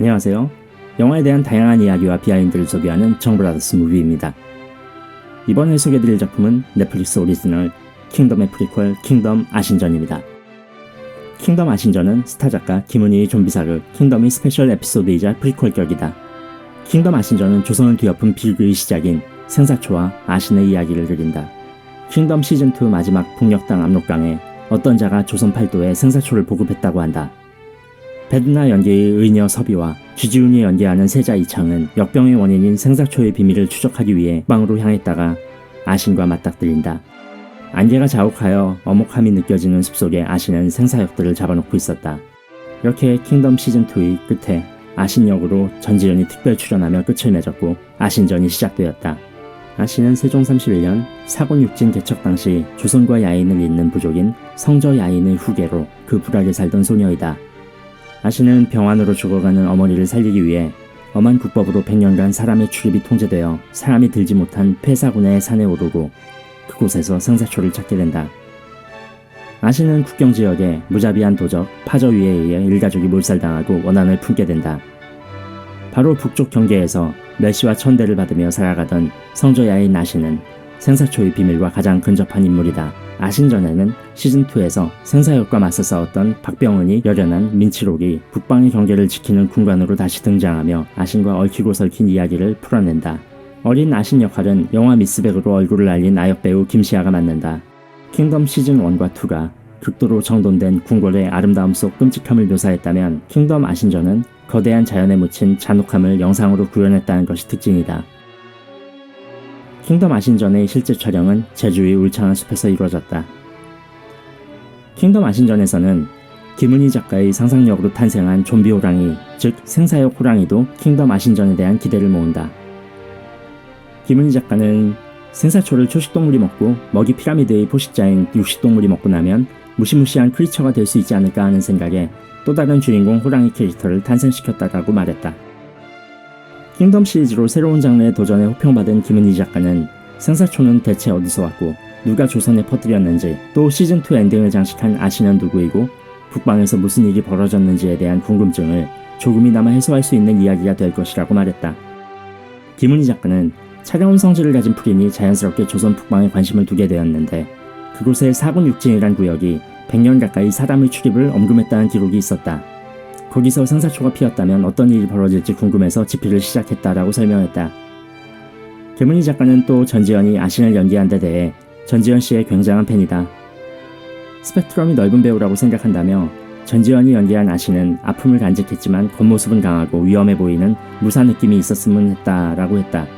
안녕하세요. 영화에 대한 다양한 이야기와 비하인드를 소개하는 정브라더스 무비입니다. 이번에 소개드릴 작품은 넷플릭스 오리지널 킹덤의 프리퀄 킹덤 아신전입니다. 킹덤 아신전은 스타 작가 김은희의 좀비 사극 킹덤의 스페셜 에피소드이자 프리퀄격이다. 킹덤 아신전은 조선을 뒤엎은 비극의 시작인 생사초와 아신의 이야기를 그린다. 킹덤 시즌2 마지막 북녘땅 압록강에 어떤 자가 조선 팔도에 생사초를 보급했다고 한다. 베드나 연기의 의녀 섭이와 주지훈이 연기하는 세자 이창은 역병의 원인인 생사초의 비밀을 추적하기 위해 빵으로 향했다가 아신과 맞닥뜨린다. 안개가 자욱하여 어목함이 느껴지는 숲속에 아신은 생사역들을 잡아놓고 있었다. 이렇게 킹덤 시즌2의 끝에 아신 역으로 전지현이 특별 출연하며 끝을 맺었고 아신전이 시작되었다. 아신은 세종 31년 사곤 육진 개척 당시 조선과 야인을 잇는 부족인 성저 야인의 후계로 그 불악에 살던 소녀이다. 아신은 병환으로 죽어가는 어머니를 살리기 위해 엄한 국법으로 100년간 사람의 출입이 통제되어 사람이 들지 못한 폐사군의 산에 오르고 그곳에서 생사초를 찾게 된다. 아신은 국경 지역에 무자비한 도적 파저 위에 의해 일가족이 몰살당하고 원한을 품게 된다. 바로 북쪽 경계에서 멸시와 천대를 받으며 살아가던 성저야인 아신은 생사초의 비밀과 가장 근접한 인물이다. 아신전에는 시즌2에서 생사역과 맞서 싸웠던 박병은이 열연한 민치록이 북방의 경계를 지키는 군관으로 다시 등장하며 아신과 얽히고 설킨 이야기를 풀어낸다. 어린 아신 역할은 영화 미스백으로 얼굴을 알린 아역 배우 김시아가 맡는다. 킹덤 시즌1과 2가 극도로 정돈된 궁궐의 아름다움 속 끔찍함을 묘사했다면 킹덤 아신전은 거대한 자연에 묻힌 잔혹함을 영상으로 구현했다는 것이 특징이다. 킹덤 아신전의 실제 촬영은 제주의 울창한 숲에서 이루어졌다. 킹덤 아신전에서는 김은희 작가의 상상력으로 탄생한 좀비 호랑이, 즉 생사역 호랑이도 킹덤 아신전에 대한 기대를 모은다. 김은희 작가는 생사초를 초식동물이 먹고 먹이 피라미드의 포식자인 육식동물이 먹고 나면 무시무시한 크리처가 될 수 있지 않을까 하는 생각에 또 다른 주인공 호랑이 캐릭터를 탄생시켰다라고 말했다. 킹덤 시리즈로 새로운 장르에 도전에 호평받은 김은희 작가는 생사초는 대체 어디서 왔고 누가 조선에 퍼뜨렸는지 또 시즌2 엔딩을 장식한 아시는 누구이고 북방에서 무슨 일이 벌어졌는지에 대한 궁금증을 조금이나마 해소할 수 있는 이야기가 될 것이라고 말했다. 김은희 작가는 차가운 성질을 가진 프린이 자연스럽게 조선 북방에 관심을 두게 되었는데 그곳에 사군 육진이란 구역이 100년 가까이 사람의 출입을 엄금했다는 기록이 있었다. 거기서 생사초가 피었다면 어떤 일이 벌어질지 궁금해서 집필을 시작했다라고 설명했다. 김은희 작가는 또 전지현이 아신을 연기한 데 대해 전지현 씨의 굉장한 팬이다. 스펙트럼이 넓은 배우라고 생각한다며 전지현이 연기한 아신은 아픔을 간직했지만 겉모습은 강하고 위험해 보이는 무사 느낌이 있었으면 했다라고 했다.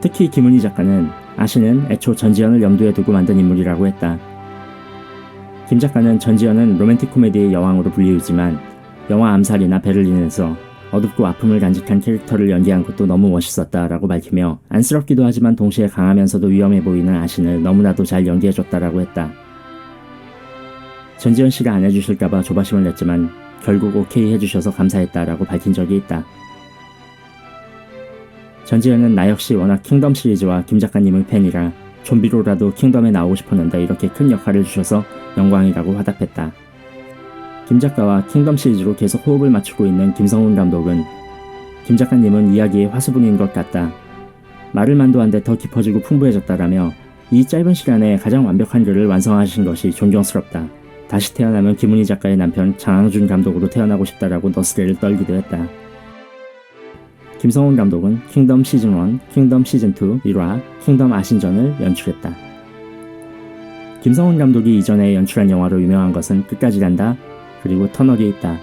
특히 김은희 작가는 아신은 애초 전지현을 염두에 두고 만든 인물이라고 했다. 김 작가는 전지현은 로맨틱 코미디의 여왕으로 불리우지만 영화 암살이나 베를린에서 어둡고 아픔을 간직한 캐릭터를 연기한 것도 너무 멋있었다라고 밝히며 안쓰럽기도 하지만 동시에 강하면서도 위험해 보이는 아신을 너무나도 잘 연기해줬다라고 했다. 전지현 씨가 안 해주실까봐 조바심을 냈지만 결국 오케이 해주셔서 감사했다라고 밝힌 적이 있다. 전지현은 나 역시 워낙 킹덤 시리즈와 김 작가님의 팬이라 좀비로라도 킹덤에 나오고 싶었는데 이렇게 큰 역할을 주셔서 영광이라고 화답했다. 김 작가와 킹덤 시리즈로 계속 호흡을 맞추고 있는 김성훈 감독은 김 작가님은 이야기의 화수분인 것 같다. 말을 만도한데 더 깊어지고 풍부해졌다라며 이 짧은 시간에 가장 완벽한 글을 완성하신 것이 존경스럽다. 다시 태어나면 김은희 작가의 남편 장항준 감독으로 태어나고 싶다라고 너스레를 떨기도 했다. 김성훈 감독은 킹덤 시즌 1, 킹덤 시즌 2 1화, 킹덤 아신전을 연출했다. 김성훈 감독이 이전에 연출한 영화로 유명한 것은 끝까지 간다, 그리고 터널이 있다.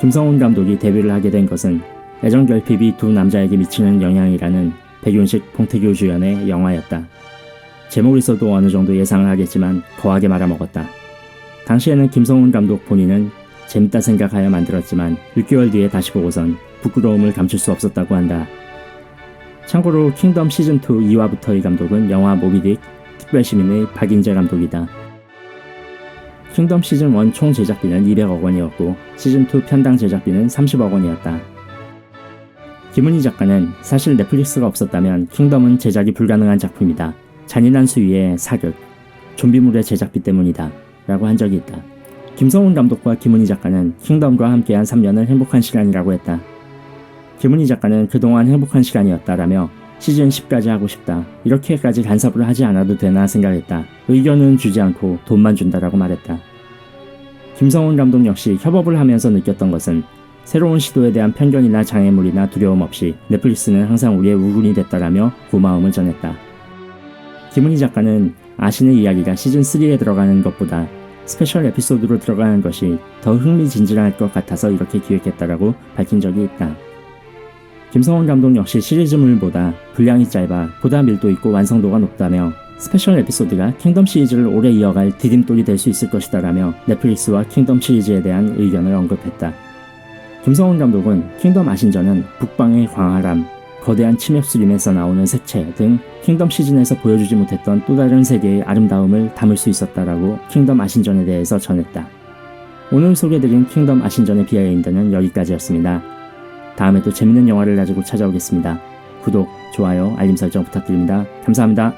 김성훈 감독이 데뷔를 하게 된 것은 애정 결핍이 두 남자에게 미치는 영향이라는 백윤식 봉태규 주연의 영화였다. 제목에서도 어느 정도 예상을 하겠지만 거하게 말아먹었다. 당시에는 김성훈 감독 본인은 재밌다 생각하여 만들었지만 6개월 뒤에 다시 보고선 부끄러움을 감출 수 없었다고 한다. 참고로 킹덤 시즌2 2화부터의 감독은 영화 모비딕 특별시민의 박인재 감독이다. 킹덤 시즌 1 총 제작비는 200억 원이었고 시즌 2 편당 제작비는 30억 원이었다. 김은희 작가는 사실 넷플릭스가 없었다면 킹덤은 제작이 불가능한 작품이다. 잔인한 수위의 사극, 좀비물의 제작비 때문이다. 라고 한 적이 있다. 김성훈 감독과 김은희 작가는 킹덤과 함께한 3년을 행복한 시간이라고 했다. 김은희 작가는 그동안 행복한 시간이었다라며 시즌 10까지 하고 싶다. 이렇게까지 간섭을 하지 않아도 되나 생각했다. 의견은 주지 않고 돈만 준다라고 말했다. 김성훈 감독 역시 협업을 하면서 느꼈던 것은 새로운 시도에 대한 편견이나 장애물이나 두려움 없이 넷플릭스는 항상 우리의 우군이 됐다라며 고마움을 전했다. 김은희 작가는 아신의 이야기가 시즌3에 들어가는 것보다 스페셜 에피소드로 들어가는 것이 더 흥미진진할 것 같아서 이렇게 기획했다라고 밝힌 적이 있다. 김성원 감독 역시 시리즈물보다 분량이 짧아 보다 밀도 있고 완성도가 높다며 스페셜 에피소드가 킹덤 시리즈를 오래 이어갈 디딤돌이 될 수 있을 것이다라며 넷플릭스와 킹덤 시리즈에 대한 의견을 언급했다. 김성원 감독은 킹덤 아신전은 북방의 광활함, 거대한 침엽 수림에서 나오는 색채 등 킹덤 시즌에서 보여주지 못했던 또 다른 세계의 아름다움을 담을 수 있었다라고 킹덤 아신전에 대해서 전했다. 오늘 소개드린 킹덤 아신전의 비하인드는 여기까지였습니다. 다음에 또 재밌는 영화를 가지고 찾아오겠습니다. 구독, 좋아요, 알림 설정 부탁드립니다. 감사합니다.